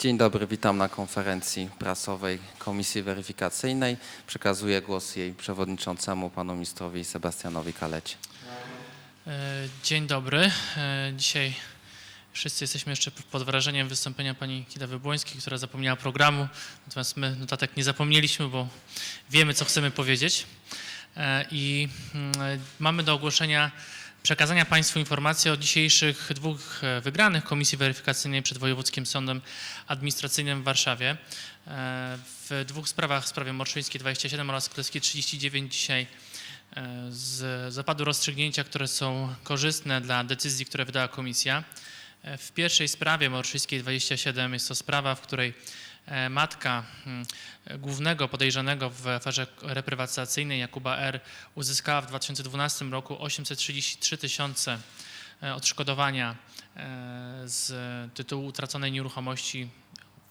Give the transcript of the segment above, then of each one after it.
Dzień dobry, witam na konferencji prasowej Komisji Weryfikacyjnej. Przekazuję głos jej przewodniczącemu, panu ministrowi Sebastianowi Kalecie. E, Dzień dobry. E, Dzisiaj wszyscy jesteśmy jeszcze pod wrażeniem wystąpienia pani Kidawy Błońskiej, która zapomniała programu. Natomiast my notatek nie zapomnieliśmy, bo wiemy, co chcemy powiedzieć. E, I mm, mamy do ogłoszenia przekazania Państwu informacji o dzisiejszych dwóch e, wygranych Komisji Weryfikacyjnej przed Wojewódzkim Sądem Administracyjnym w Warszawie. E, W dwóch sprawach, w sprawie Morszyńskiej 27 oraz Królewskiej 39 dzisiaj e, z zapadły rozstrzygnięcia, które są korzystne dla decyzji, które wydała komisja. W pierwszej sprawie Morszyńskiej 27 jest to sprawa, w której matka mm, głównego podejrzanego w aferze reprywatyzacyjnej Jakuba R. uzyskała w 2012 roku 833 tysiące e, odszkodowania e, z tytułu utraconej nieruchomości.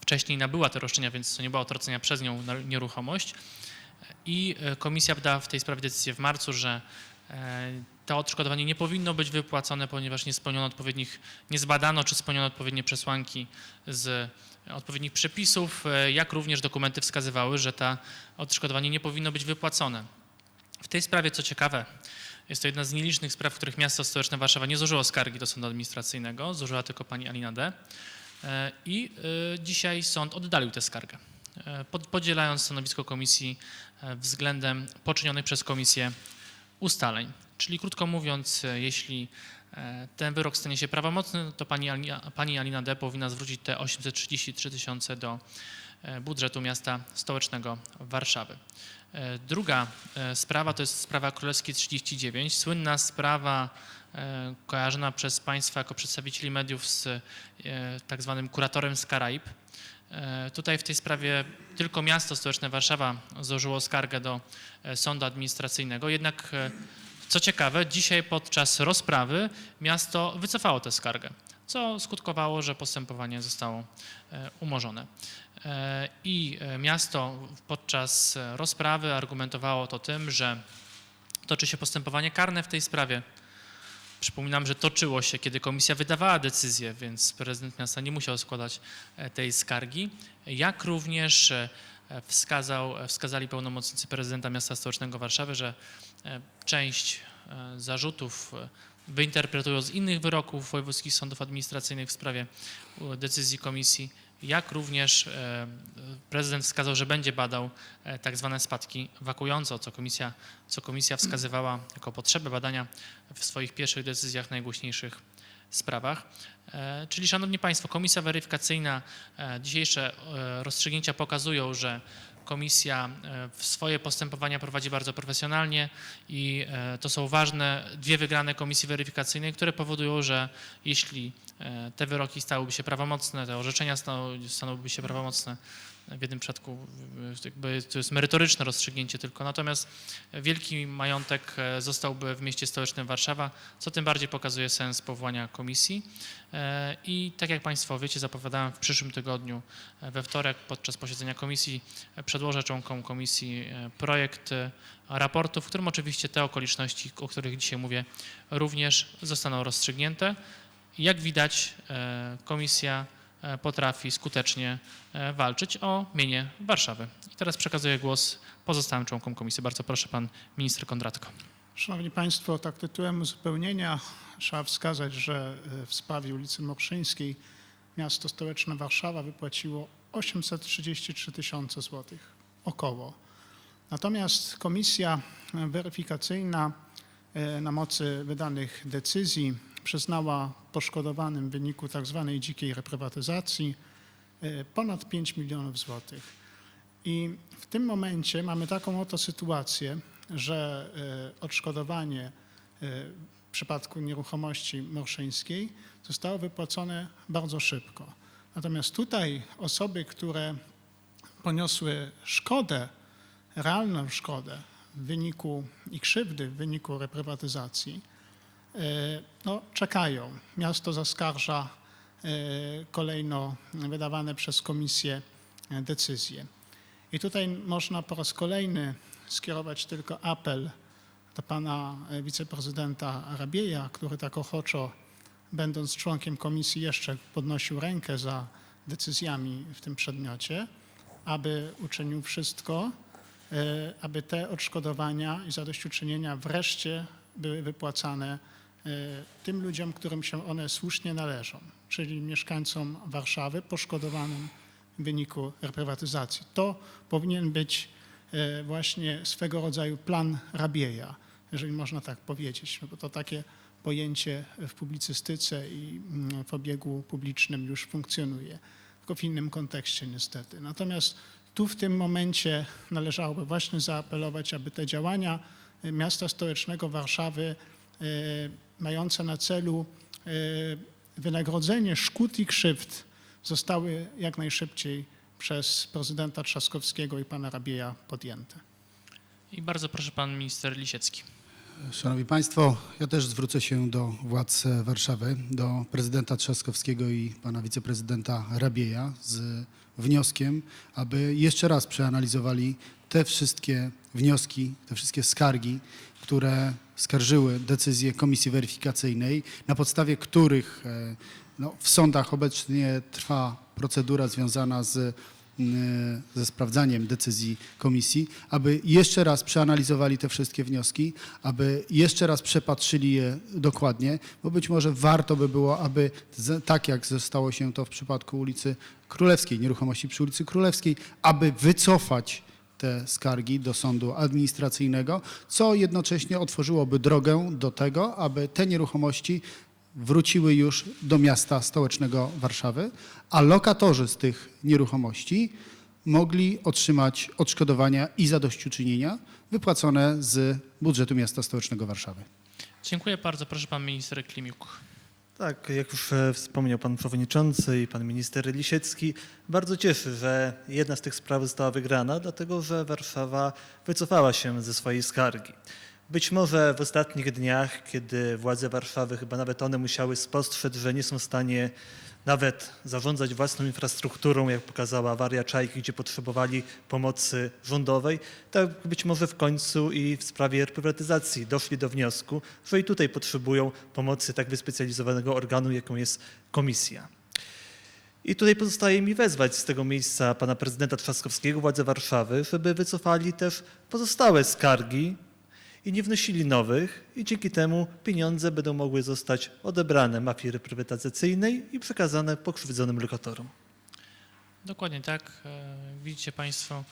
Wcześniej nabyła te roszczenia, więc to nie była utracenia przez nią nieruchomość. I e, komisja wydała w tej sprawie decyzję w marcu, że e, to odszkodowanie nie powinno być wypłacone, ponieważ nie spełniono odpowiednich, nie zbadano, czy spełniono odpowiednie przesłanki z odpowiednich przepisów, e, jak również dokumenty wskazywały, że to odszkodowanie nie powinno być wypłacone. W tej sprawie, co ciekawe, jest to jedna z nielicznych spraw, w których miasto stołeczne Warszawa nie złożyło skargi do sądu administracyjnego, złożyła tylko pani Alina D. E, I e, dzisiaj sąd oddalił tę skargę, pod- podzielając stanowisko komisji względem poczynionych przez komisję ustaleń. Czyli krótko mówiąc, jeśli ten wyrok stanie się prawomocny, to pani, Alina- pani Alina D. powinna zwrócić te 833 tysiące do e, budżetu miasta stołecznego Warszawy. E, Druga e, sprawa to jest sprawa Królewskiej 39, słynna sprawa e, kojarzona przez Państwa jako przedstawicieli mediów z e, tak zwanym kuratorem z Karaib. E, Tutaj w tej sprawie tylko miasto stołeczne Warszawa złożyło skargę do e, sądu administracyjnego, jednak e, co ciekawe, dzisiaj podczas rozprawy miasto wycofało tę skargę, co skutkowało, że postępowanie zostało e, umorzone. E, I e, miasto podczas rozprawy argumentowało to tym, że toczy się postępowanie karne w tej sprawie. Przypominam, że toczyło się, kiedy komisja wydawała decyzję, więc prezydent miasta nie musiał składać tej skargi, jak również wskazał, wskazali pełnomocnicy prezydenta miasta stołecznego Warszawy, że e, część e, zarzutów e, wyinterpretują z innych wyroków wojewódzkich sądów administracyjnych w sprawie decyzji komisji, jak również prezydent wskazał, że będzie badał tak zwane spadki wakujące, co komisja, co komisja wskazywała jako potrzebę badania w swoich pierwszych decyzjach najgłośniejszych sprawach. E, Czyli, Szanowni Państwo, komisja weryfikacyjna, e, dzisiejsze e, rozstrzygnięcia pokazują, że komisja swoje postępowania prowadzi bardzo profesjonalnie i to są ważne dwie wygrane komisji weryfikacyjnej, które powodują, że jeśli te wyroki stałyby się prawomocne, te orzeczenia stanowiłyby się prawomocne, w jednym przypadku to jest merytoryczne rozstrzygnięcie tylko, natomiast wielki majątek e, zostałby w mieście stołecznym Warszawa, co tym bardziej pokazuje sens powołania komisji. E, I tak jak Państwo wiecie, zapowiadałem w przyszłym tygodniu, e, we wtorek podczas posiedzenia komisji, przedłożę członkom komisji projekt raportu, w którym oczywiście te okoliczności, o których dzisiaj mówię, również zostaną rozstrzygnięte. Jak widać, komisja potrafi skutecznie e, walczyć o mienie Warszawy. I teraz przekazuję głos pozostałym członkom komisji. Bardzo proszę, pan minister Kondratko. Szanowni Państwo, tak tytułem uzupełnienia trzeba wskazać, że e, w sprawie ulicy Morszyńskiej miasto stołeczne Warszawa wypłaciło 833 tysiące złotych, około. Natomiast komisja weryfikacyjna e, na mocy wydanych decyzji przyznała poszkodowanym w wyniku tzw. dzikiej reprywatyzacji e, ponad 5 milionów złotych. I w tym momencie mamy taką oto sytuację, że e, odszkodowanie e, w przypadku nieruchomości morszyńskiej zostało wypłacone bardzo szybko. Natomiast tutaj osoby, które poniosły szkodę, realną szkodę w wyniku i krzywdy w wyniku reprywatyzacji, no, czekają. Miasto zaskarża e, kolejno wydawane przez komisję e, decyzje. I tutaj można po raz kolejny skierować tylko apel do pana e, wiceprezydenta Arabieja, który tak ochoczo, będąc członkiem komisji, jeszcze podnosił rękę za decyzjami w tym przedmiocie, aby uczynił wszystko, e, aby te odszkodowania i zadośćuczynienia wreszcie były wypłacane e, tym ludziom, którym się one słusznie należą, czyli mieszkańcom Warszawy poszkodowanym w wyniku reprywatyzacji. To powinien być e, właśnie swego rodzaju plan Rabieja, jeżeli można tak powiedzieć, no bo to takie pojęcie w publicystyce i mm, w obiegu publicznym już funkcjonuje, tylko w innym kontekście niestety. Natomiast tu w tym momencie należałoby właśnie zaapelować, aby te działania e, miasta stołecznego Warszawy mające na celu e, wynagrodzenie szkód i krzywd zostały jak najszybciej przez prezydenta Trzaskowskiego i pana Rabieja podjęte. I bardzo proszę pan minister Lisiecki. Szanowni Państwo, ja też zwrócę się do władz e, Warszawy, do prezydenta Trzaskowskiego i pana wiceprezydenta Rabieja z wnioskiem, aby jeszcze raz przeanalizowali te wszystkie wnioski, te wszystkie skargi, które skarżyły decyzję Komisji Weryfikacyjnej, na podstawie których e, no, w sądach obecnie trwa procedura związana z m, ze sprawdzaniem decyzji komisji, aby jeszcze raz przeanalizowali te wszystkie wnioski, aby jeszcze raz przepatrzyli je dokładnie, bo być może warto by było, aby tak jak zostało się to w przypadku ulicy Królewskiej, nieruchomości przy ulicy Królewskiej, aby wycofać te skargi do sądu administracyjnego, co jednocześnie otworzyłoby drogę do tego, aby te nieruchomości wróciły już do miasta stołecznego Warszawy, a lokatorzy z tych nieruchomości mogli otrzymać odszkodowania i zadośćuczynienia wypłacone z budżetu miasta stołecznego Warszawy. Dziękuję bardzo. Proszę pan minister Klimiuk. Tak, jak już e, wspomniał pan przewodniczący i pan minister Lisiecki, bardzo cieszy, że jedna z tych spraw została wygrana, dlatego że Warszawa wycofała się ze swojej skargi. Być może w ostatnich dniach, kiedy władze Warszawy, chyba nawet one musiały spostrzec, że nie są w stanie nawet zarządzać własną infrastrukturą, jak pokazała awaria Czajki, gdzie potrzebowali pomocy rządowej, tak być może w końcu i w sprawie reprywatyzacji doszli do wniosku, że i tutaj potrzebują pomocy tak wyspecjalizowanego organu, jaką jest komisja. I tutaj pozostaje mi wezwać z tego miejsca pana prezydenta Trzaskowskiego, władze Warszawy, żeby wycofali też pozostałe skargi i nie wnosili nowych i dzięki temu pieniądze będą mogły zostać odebrane mafii reprywatyzacyjnej i przekazane pokrzywdzonym lokatorom. Dokładnie tak. E, Widzicie Państwo,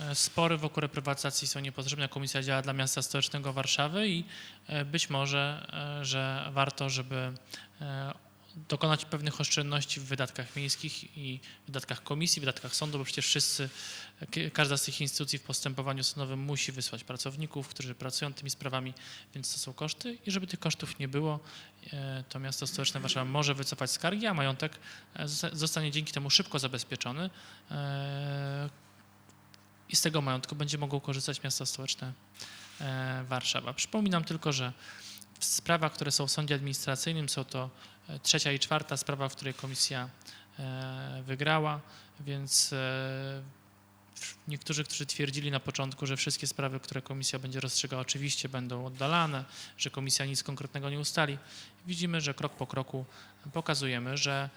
e, spory wokół reprywatyzacji są niepotrzebne. Komisja działa dla miasta stołecznego Warszawy i e, być może, że warto, żeby dokonać pewnych oszczędności w wydatkach miejskich i wydatkach komisji, wydatkach sądu, bo przecież wszyscy, każda z tych instytucji w postępowaniu sądowym musi wysłać pracowników, którzy pracują tymi sprawami, więc to są koszty i żeby tych kosztów nie było, e, to miasto stołeczne Warszawa może wycofać skargi, a majątek e, zosta- zostanie dzięki temu szybko zabezpieczony e, i z tego majątku będzie mogło korzystać miasto stołeczne Warszawa. Przypominam tylko, że w sprawach, które są w sądzie administracyjnym, są to e, trzecia i czwarta sprawa, w której komisja e, wygrała, więc e, niektórzy, którzy twierdzili na początku, że wszystkie sprawy, które komisja będzie rozstrzygała, oczywiście będą oddalane, że komisja nic konkretnego nie ustali, widzimy, że krok po kroku pokazujemy, że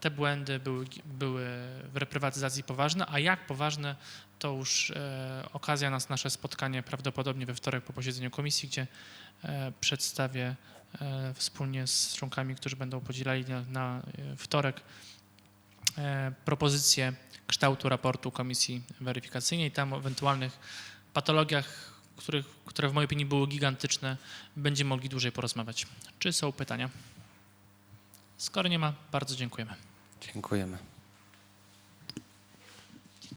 te błędy były, były w reprywatyzacji poważne, a jak poważne, to już e, okazja nas nasze spotkanie prawdopodobnie we wtorek po posiedzeniu komisji, gdzie e, przedstawię e, wspólnie z członkami, którzy będą podzielali na, na e, wtorek e, propozycję kształtu raportu komisji weryfikacyjnej. Tam o ewentualnych patologiach, których, które w mojej opinii były gigantyczne, będziemy mogli dłużej porozmawiać. Czy są pytania? Skoro nie ma, bardzo dziękujemy. Dziękujemy.